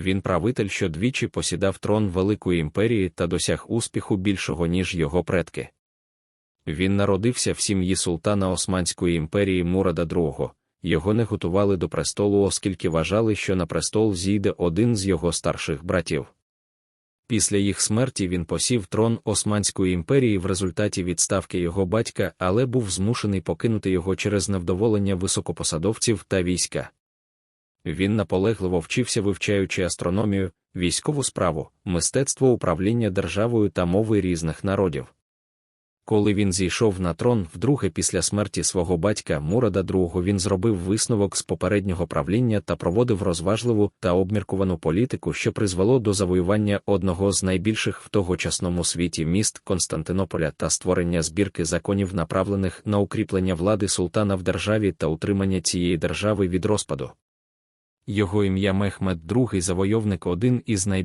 Він правитель, що двічі посідав трон Великої імперії та досяг успіху більшого, ніж його предки. Він народився в сім'ї султана Османської імперії Мурада II. Його не готували до престолу, оскільки вважали, що на престол зійде один з його старших братів. Після їх смерті він посів трон Османської імперії в результаті відставки його батька, але був змушений покинути його через невдоволення високопосадовців та війська. Він наполегливо вчився, вивчаючи астрономію, військову справу, мистецтво управління державою та мови різних народів. Коли він зійшов на трон вдруге після смерті свого батька Мурада II, він зробив висновок з попереднього правління та проводив розважливу та обміркувану політику, що призвело до завоювання одного з найбільших в тогочасному світі міст Константинополя та створення збірки законів, направлених на укріплення влади султана в державі та утримання цієї держави від розпаду. Його ім'я Мехмед II завойовник один із найбільших